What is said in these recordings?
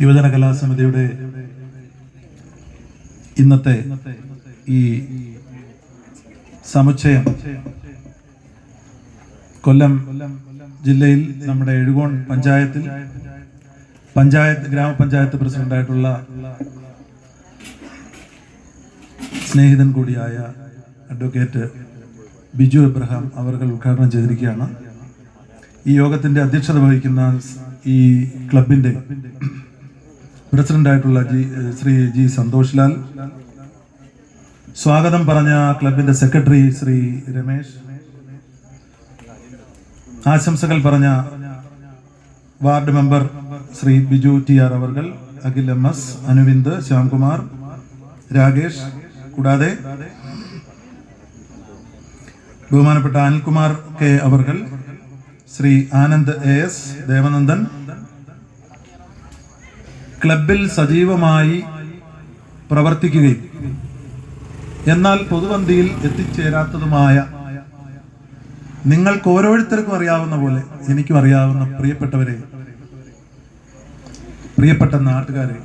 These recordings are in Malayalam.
യുവജന കലാസമിതിയുടെ ഇന്നത്തെ ഈ സമുച്ചയം കൊല്ലം ജില്ലയിൽ നമ്മുടെ എഴുകോൺ പഞ്ചായത്തിൽ പഞ്ചായത്ത് ഗ്രാമപഞ്ചായത്ത് പ്രസിഡന്റായിട്ടുള്ള സ്നേഹിതൻ കൂടിയായ അഡ്വക്കേറ്റ് ബിജു എബ്രഹാം അവർ ഉദ്ഘാടനം ചെയ്തിരിക്കുകയാണ്. ഈ യോഗത്തിന്റെ അധ്യക്ഷത വഹിക്കുന്ന ഈ ക്ലബിന്റെ പ്രസിഡന്റായിട്ടുള്ള ജി ശ്രീ ജി സന്തോഷ് ലാൽ സ്വാഗതം പറഞ്ഞ ക്ലബിന്റെ സെക്രട്ടറി ശ്രീ രമേശ്. ആശംസകൾ പറഞ്ഞ ward member Shri Biju T R അവർകൾ അഖിൽ എം എസ് അനുവിന്ദ് ശ്യാംകുമാർ രാകേഷ് കൂടാതെ ബഹുമാനപ്പെട്ട അനിൽകുമാർ കെ അവർകൾ ശ്രീ ആനന്ദ് എ എസ് ദേവനന്ദൻ ക്ലബിൽ സജീവമായി പ്രവർത്തിക്കുകയും എന്നാൽ പൊതുവന്തിയിൽ എത്തിച്ചേരാത്തതുമായ നിങ്ങൾക്ക് ഓരോരുത്തർക്കും അറിയാവുന്ന പോലെ എനിക്കും അറിയാവുന്ന പ്രിയപ്പെട്ടവരെ പ്രിയപ്പെട്ട നാട്ടുകാരെ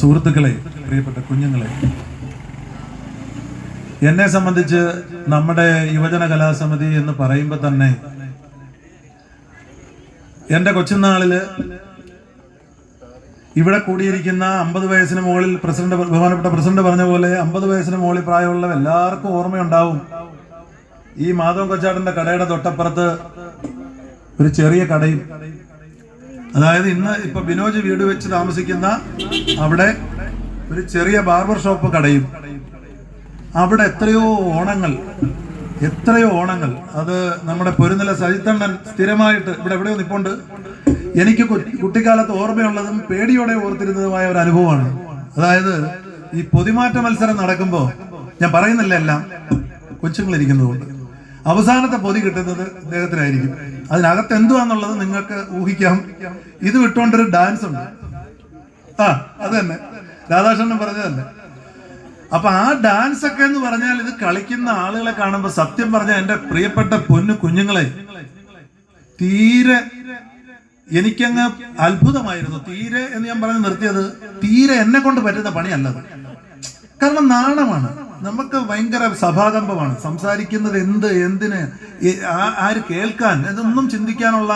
സുഹൃത്തുക്കളെ പ്രിയപ്പെട്ട കുഞ്ഞുങ്ങളെ. എന്നെ സംബന്ധിച്ച് നമ്മുടെ യുവജന കലാസമിതി എന്ന് പറയുമ്പോൾ തന്നെ എന്റെ കൊച്ചുനാളിൽ ഇവിടെ കൂടിയിരിക്കുന്ന അമ്പത് വയസ്സിന് മുകളിൽ പ്രസിഡന്റ് ബഹുമാനപ്പെട്ട പ്രസിഡന്റ് പറഞ്ഞ പോലെ അമ്പത് വയസ്സിന് മുകളിൽ പ്രായമുള്ള എല്ലാവർക്കും ഓർമ്മയുണ്ടാവും. ഈ മാധവൻ കൊച്ചാട്ടിന്റെ കടയുടെ തൊട്ടപ്പുറത്ത് ഒരു ചെറിയ കടയും. അതായത് ഇന്ന് ഇപ്പൊ ബിനോജ് വീട് വെച്ച് താമസിക്കുന്ന അവിടെ ഒരു ചെറിയ ബാർബർ ഷോപ്പ് കടയും. അവിടെ എത്രയോ ഓണങ്ങൾ എത്രയോ ഓണങ്ങൾ. അത് നമ്മുടെ പൊരുന്നില സജിത്തണ്ണൻ സ്ഥിരമായിട്ട് ഇവിടെ എവിടെയോ നിപ്പുണ്ട്. എനിക്ക് കുട്ടിക്കാലത്ത് ഓർമ്മയുള്ളതും പേടിയോടെ ഓർത്തിരുന്നതുമായ ഒരു അനുഭവമാണ്. അതായത് ഈ പൊതിമാറ്റ മത്സരം നടക്കുമ്പോൾ ഞാൻ പറയുന്നില്ല എല്ലാം കൊച്ചുങ്ങൾ ഇരിക്കുന്നതുകൊണ്ട്. അവസാനത്തെ പൊതി കിട്ടുന്നത് അദ്ദേഹത്തിനായിരിക്കും. അതിനകത്ത് എന്തുവാന്നുള്ളത് നിങ്ങൾക്ക് ഊഹിക്കാം. ഇത് വിട്ടുകൊണ്ടൊരു ഡാൻസ് ഉണ്ട് ആ അത് തന്നെ. രാധാകൃഷ്ണൻ പറഞ്ഞതല്ലേ? അപ്പൊ ആ ഡാൻസ് ഒക്കെ എന്ന് പറഞ്ഞാൽ ഇത് കളിക്കുന്ന ആളുകളെ കാണുമ്പോൾ സത്യം പറഞ്ഞ എന്റെ പ്രിയപ്പെട്ട പൊന്നു കുഞ്ഞുങ്ങളെ തീരെ എനിക്കങ്ങ് അത്ഭുതമായിരുന്നു. തീരെ എന്ന് ഞാൻ പറഞ്ഞ് നിർത്തിയത് തീരെ എന്നെ കൊണ്ട് പറ്റുന്ന പണിയല്ലത് കാരണം നാണമാണ്. നമുക്ക് ഭയങ്കര സഭാകമ്പമാണ്. സംസാരിക്കുന്നത് എന്ത് എന്തിന് ആര് കേൾക്കാൻ ഇതൊന്നും ചിന്തിക്കാനുള്ള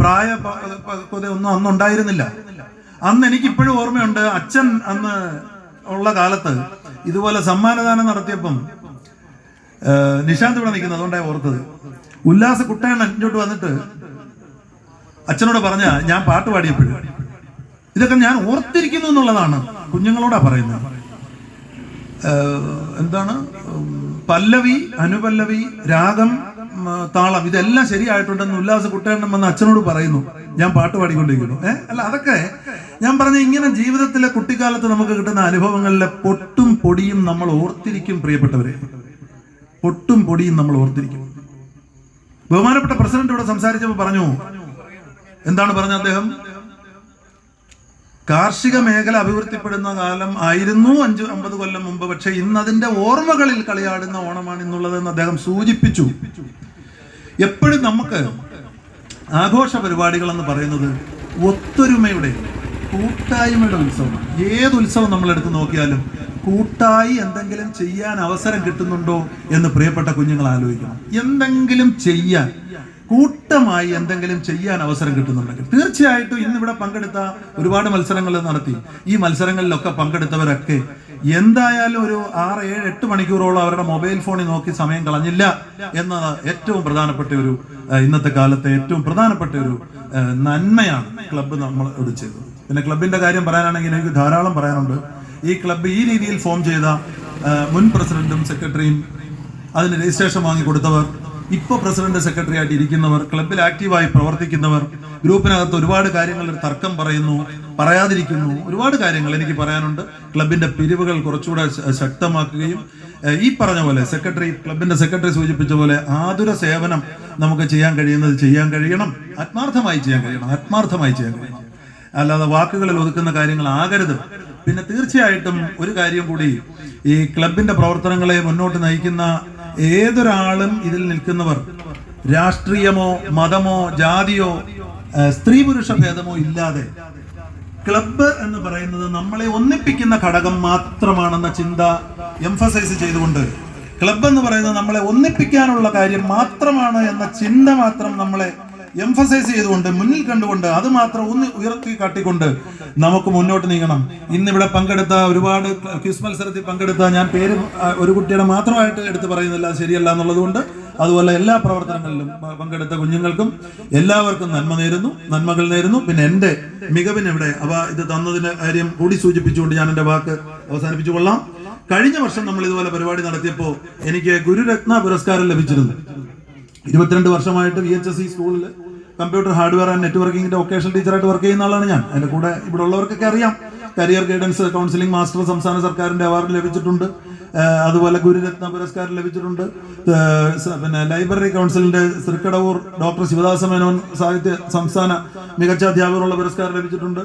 പ്രായ ഒന്നും അന്ന് ഉണ്ടായിരുന്നില്ല. അന്ന് എനിക്ക് ഇപ്പോഴും ഓർമ്മയുണ്ട് അച്ഛൻ അന്ന് ഉള്ള കാലത്ത് ഇതുപോലെ സമ്മാനദാനം നടത്തിയപ്പം നിശാന്ത് ഇവിടെ നിൽക്കുന്നത് അതുകൊണ്ടാണ് ഓർത്തത്. ഉല്ലാസ കുട്ടയണ്ണൻ ഇങ്ങോട്ട് വന്നിട്ട് അച്ഛനോട് പറഞ്ഞ ഞാൻ പാട്ട് പാടിയപ്പോഴും ഇതൊക്കെ ഞാൻ ഓർത്തിരിക്കുന്നു എന്നുള്ളതാണ് കുഞ്ഞുങ്ങളോടാ പറയുന്നത്. എന്താണ്? പല്ലവി അനുപല്ലവി രാഗം താളം ഇതെല്ലാം ശരിയായിട്ടുണ്ടെന്ന് ഉല്ലാസ കുട്ടേണ്ണം വന്ന് അച്ഛനോട് പറയുന്നു. ഞാൻ പാട്ട് പാടിക്കൊണ്ടിരിക്കുന്നു. ഏഹ് അല്ല അതൊക്കെ ഞാൻ പറഞ്ഞ ഇങ്ങനെ ജീവിതത്തിലെ കുട്ടിക്കാലത്ത് നമുക്ക് കിട്ടുന്ന അനുഭവങ്ങളിലെ പൊട്ടും പൊടിയും നമ്മൾ ഓർത്തിരിക്കും പ്രിയപ്പെട്ടവരെ. പൊട്ടും പൊടിയും നമ്മൾ ഓർത്തിരിക്കും. ബഹുമാനപ്പെട്ട പ്രസിഡന്റ് ഇവിടെ സംസാരിച്ചപ്പോൾ പറഞ്ഞു എന്താണ് പറഞ്ഞ അദ്ദേഹം? കാർഷിക മേഖല അഭിവൃദ്ധിപ്പെടുന്ന കാലം ആയിരുന്നു അഞ്ചു അമ്പത് കൊല്ലം മുമ്പ് പക്ഷെ ഇന്ന് അതിന്റെ ഓർമ്മകളിൽ കളിയാടുന്ന ഓണമാണ് ഇന്നുള്ളതെന്ന് അദ്ദേഹം സൂചിപ്പിച്ചു. എപ്പോഴും നമുക്ക് ആഘോഷ പരിപാടികൾ എന്ന് പറയുന്നത് ഒത്തൊരുമയുടെ കൂട്ടായ്മയുടെ ഉത്സവമാണ്. ഏത് ഉത്സവം നമ്മൾ നോക്കിയാലും കൂട്ടായി എന്തെങ്കിലും ചെയ്യാൻ അവസരം കിട്ടുന്നുണ്ടോ എന്ന് പ്രിയപ്പെട്ട കുഞ്ഞുങ്ങൾ ആലോചിക്കണം. എന്തെങ്കിലും ചെയ്യാൻ കൂട്ടമായി എന്തെങ്കിലും ചെയ്യാൻ അവസരം കിട്ടുന്നുണ്ടെങ്കിൽ തീർച്ചയായിട്ടും ഇന്നിവിടെ പങ്കെടുത്ത ഒരുപാട് മത്സരങ്ങൾ നടത്തി. ഈ മത്സരങ്ങളിലൊക്കെ പങ്കെടുത്തവരൊക്കെ എന്തായാലും ഒരു ആറ് ഏഴ് എട്ട് മണിക്കൂറോളം അവരുടെ മൊബൈൽ ഫോണിൽ നോക്കി സമയം കളഞ്ഞില്ല എന്ന ഏറ്റവും പ്രധാനപ്പെട്ട ഒരു ഇന്നത്തെ കാലത്തെ ഏറ്റവും പ്രധാനപ്പെട്ട ഒരു നന്മയാണ് ക്ലബ്ബ് നമ്മൾ ഇവിടെ ചെയ്തത് പിന്നെ ക്ലബിന്റെ കാര്യം പറയാനാണെങ്കിൽ എനിക്ക് ധാരാളം പറയാനുണ്ട്. ഈ ക്ലബ്ബ് ഈ രീതിയിൽ ഫോം ചെയ്ത മുൻ പ്രസിഡന്റും സെക്രട്ടറിയും അതിന് രജിസ്ട്രേഷൻ വാങ്ങി കൊടുത്തവർ ഇപ്പോൾ പ്രസിഡന്റ് സെക്രട്ടറി ആയിട്ട് ഇരിക്കുന്നവർ ക്ലബിൽ ആക്റ്റീവായി പ്രവർത്തിക്കുന്നവർ ഗ്രൂപ്പിനകത്ത് ഒരുപാട് കാര്യങ്ങൾ തർക്കം പറയുന്നു പറയാതിരിക്കുന്നു. ഒരുപാട് കാര്യങ്ങൾ എനിക്ക് പറയാനുണ്ട്. ക്ലബിന്റെ പിരിവുകൾ കുറച്ചുകൂടെ ശക്തമാക്കുകയും ഈ പറഞ്ഞ പോലെ സെക്രട്ടറി ക്ലബിന്റെ സെക്രട്ടറി സൂചിപ്പിച്ച പോലെ ആതുര സേവനം നമുക്ക് ചെയ്യാൻ കഴിയുന്നത് ചെയ്യാൻ കഴിയണം. ആത്മാർത്ഥമായി ചെയ്യാൻ കഴിയണം. ആത്മാർത്ഥമായി ചെയ്യാൻ കഴിയണം. അല്ലാതെ വാക്കുകളിൽ ഒതുക്കുന്ന കാര്യങ്ങൾ ആകരുത്. പിന്നെ തീർച്ചയായിട്ടും ഒരു കാര്യം കൂടി ഈ ക്ലബിന്റെ പ്രവർത്തനങ്ങളെ മുന്നോട്ട് നയിക്കുന്ന ഏതൊരാളും ഇതിൽ നിൽക്കുന്നവർ രാഷ്ട്രീയമോ മതമോ ജാതിയോ സ്ത്രീ പുരുഷ ഭേദമോ ഇല്ലാതെ ക്ലബ്ബ് എന്ന് പറയുന്നത് നമ്മളെ ഒന്നിപ്പിക്കുന്ന ഘടകം മാത്രമാണെന്ന ചിന്ത എംഫസൈസ് ചെയ്തുകൊണ്ട് ക്ലബ്ബ് എന്ന് പറയുന്നത് നമ്മളെ ഒന്നിപ്പിക്കാനുള്ള കാര്യം മാത്രമാണ് എന്ന ചിന്ത മാത്രം നമ്മളെ എംഫസൈസ് ചെയ്തുകൊണ്ട് മുന്നിൽ കണ്ടുകൊണ്ട് അത് മാത്രം ഒന്ന് ഉയർത്തി കാട്ടിക്കൊണ്ട് നമുക്ക് മുന്നോട്ട് നീങ്ങണം. ഇന്നിവിടെ പങ്കെടുത്ത ഒരുപാട് ക്വിസ് മത്സരത്തിൽ പങ്കെടുത്ത ഞാൻ പേര് ഒരു കുട്ടിയുടെ മാത്രമായിട്ട് എടുത്ത് പറയുന്നില്ല ശരിയല്ല എന്നുള്ളതുകൊണ്ട് അതുപോലെ എല്ലാ പ്രവർത്തനങ്ങളിലും പങ്കെടുത്ത കുഞ്ഞുങ്ങൾക്കും എല്ലാവർക്കും നന്മ നേരുന്നു നന്മകൾ നേരുന്നു. പിന്നെ എന്റെ മികവിന് ഇവിടെ അവ ഇത് തന്നതിന്റെ കാര്യം കൂടി സൂചിപ്പിച്ചുകൊണ്ട് ഞാൻ എന്റെ വാക്ക് അവസാനിപ്പിച്ചു കൊള്ളാം കഴിഞ്ഞ വർഷം നമ്മൾ ഇതുപോലെ പരിപാടി നടത്തിയപ്പോൾ എനിക്ക് ഗുരുരത്ന പുരസ്കാരം ലഭിച്ചിരുന്നു. ഇരുപത്തിരണ്ട് വർഷമായിട്ട് വി എച്ച് എസ് സി സ്കൂളിൽ കമ്പ്യൂട്ടർ ഹാർഡ്വെയർ ആൻഡ് നെറ്റ്വർക്കിംഗിന്റെ വൊക്കേഷണൽ ടീച്ചറായിട്ട് വർക്ക് ചെയ്യുന്ന ആളാണ് ഞാൻ. അതിന്റെ കൂടെ ഇവിടെ ഉള്ളവർക്കൊക്കെ അറിയാം. കരിയർ ഗൈഡൻസ് കൗൺസിലിംഗ് മാസ്റ്റർ സംസ്ഥാന സർക്കാരിന്റെ അവാർഡ് ലഭിച്ചിട്ടുണ്ട്. അതുപോലെ ഗുരുരത്ന പുരസ്കാരം ലഭിച്ചിട്ടുണ്ട്. പിന്നെ ലൈബ്രറി കൗൺസിലിന്റെ തൃക്കടവൂർ ഡോക്ടർ ശിവദാസ മേനോൻ സാഹിത്യ സംസ്ഥാന മികച്ച അധ്യാപകരുള്ള പുരസ്കാരം ലഭിച്ചിട്ടുണ്ട്.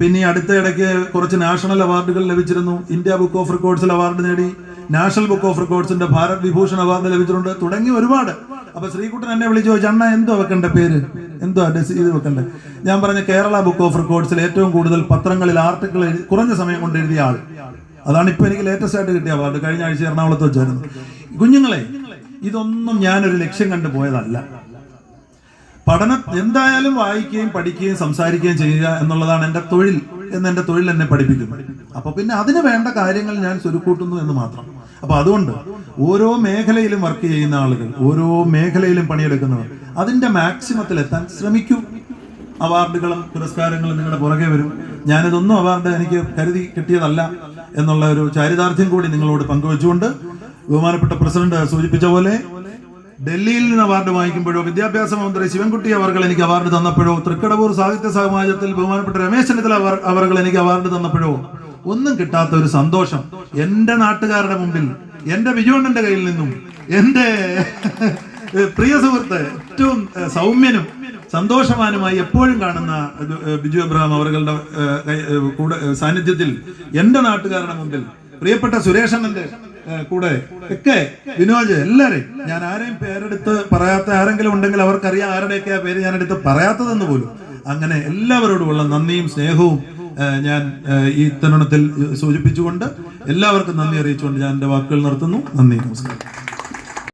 പിന്നെ അടുത്ത ഇടയ്ക്ക് കുറച്ച് നാഷണൽ അവാർഡുകൾ ലഭിച്ചിരുന്നു. ഇന്ത്യ ബുക്ക് ഓഫ് റെക്കോർഡ്സിൽ അവാർഡ് നേടി. നാഷണൽ ബുക്ക് ഓഫ് റെക്കോർഡ്സിന്റെ ഭാരത് വിഭൂഷൺ അവാർഡ് ലഭിച്ചിട്ടുണ്ട്. തുടങ്ങി ഒരുപാട്. അപ്പൊ ശ്രീകുട്ടൻ എന്നെ വിളിച്ചു ചോദിച്ചു അണ്ണ എന്തോ വെക്കണ്ട പേര്? എന്തോ ഇത് വെക്കണ്ടേ. ഞാൻ പറഞ്ഞ കേരള ബുക്ക് ഓഫ് റെക്കോർഡ്സിൽ ഏറ്റവും കൂടുതൽ പത്രങ്ങളിൽ ആർട്ടിക്കിൾ കുറഞ്ഞ സമയം കൊണ്ട് എഴുതിയ ആൾ അതാണ് ഇപ്പൊ എനിക്ക് ലേറ്റസ്റ്റ് ആയിട്ട് കിട്ടിയ അവാർഡ്. കഴിഞ്ഞ ആഴ്ച എറണാകുളത്ത് വെച്ചായിരുന്നു. കുഞ്ഞുങ്ങളെ ഇതൊന്നും ഞാനൊരു ലക്ഷ്യം കണ്ടു പോയതല്ല. പഠനം എന്തായാലും വായിക്കുകയും പഠിക്കുകയും സംസാരിക്കുകയും ചെയ്യുക എന്നുള്ളതാണ് എന്റെ തൊഴിൽ എന്ന് എന്റെ തൊഴിൽ എന്നെ പഠിപ്പിക്കുന്നു. അപ്പൊ പിന്നെ അതിന് വേണ്ട കാര്യങ്ങൾ ഞാൻ സ്വരുക്കൂട്ടുന്നു എന്ന് മാത്രം. അപ്പൊ അതുകൊണ്ട് ഓരോ മേഖലയിലും വർക്ക് ചെയ്യുന്ന ആളുകൾ ഓരോ മേഖലയിലും പണിയെടുക്കുന്നവർ അതിന്റെ മാക്സിമത്തിൽ എത്താൻ ശ്രമിക്കൂ. അവാർഡുകളും പുരസ്കാരങ്ങളും നിങ്ങളുടെ പുറകെ വരും. ഞാനിതൊന്നും അവാർഡ് എനിക്ക് കരുതി കിട്ടിയതല്ല എന്നുള്ള ഒരു ചാരിതാർത്ഥ്യം കൂടി നിങ്ങളോട് പങ്കുവെച്ചുകൊണ്ട് ബഹുമാനപ്പെട്ട പ്രസിഡന്റ് സൂചിപ്പിച്ച പോലെ ഡൽഹിയിൽ നിന്ന് അവാർഡ് വാങ്ങിക്കുമ്പോഴോ വിദ്യാഭ്യാസ മന്ത്രി ശിവൻകുട്ടി അവർകൾ എനിക്ക് അവാർഡ് തന്നപ്പോഴോ തൃക്കടവൂർ സാഹിത്യ സമാജത്തിൽ ബഹുമാനപ്പെട്ട രമേശ് ചെന്നിത്തല അവർ എനിക്ക് അവാർഡ് തന്നപ്പോഴോ ഒന്നും കിട്ടാത്ത ഒരു സന്തോഷം എന്റെ നാട്ടുകാരുടെ മുമ്പിൽ എന്റെ വിജുവണ്ണന്റെ കയ്യിൽ നിന്നും എന്റെ പ്രിയ സുഹൃത്ത് ഏറ്റവും സൗമ്യനും സന്തോഷവാനുമായി എപ്പോഴും കാണുന്ന ബിജു എബ്രഹാം അവരുടെ കൂടെ സാന്നിധ്യത്തിൽ എന്റെ നാട്ടുകാരുടെ മുമ്പിൽ പ്രിയപ്പെട്ട സുരേഷണ്ണന്റെ കൂടെ ഒക്കെ വിനോജ് എല്ലാരെയും ഞാൻ ആരെയും പേരെടുത്ത് പറയാത്ത ആരെങ്കിലും ഉണ്ടെങ്കിൽ അവർക്കറിയാം ആരുടെയൊക്കെ ആ പേര് ഞാൻ എടുത്ത് പറയാത്തതെന്ന് പോലും. അങ്ങനെ എല്ലാവരോടുമുള്ള നന്ദിയും സ്നേഹവും ഞാൻ ഈ തരുണത്തിൽ സൂചിപ്പിച്ചുകൊണ്ട് എല്ലാവർക്കും നന്ദി അറിയിച്ചുകൊണ്ട് ഞാൻ എന്റെ വാക്കുകൾ നിർത്തുന്നു. നന്ദി നമസ്കാരം.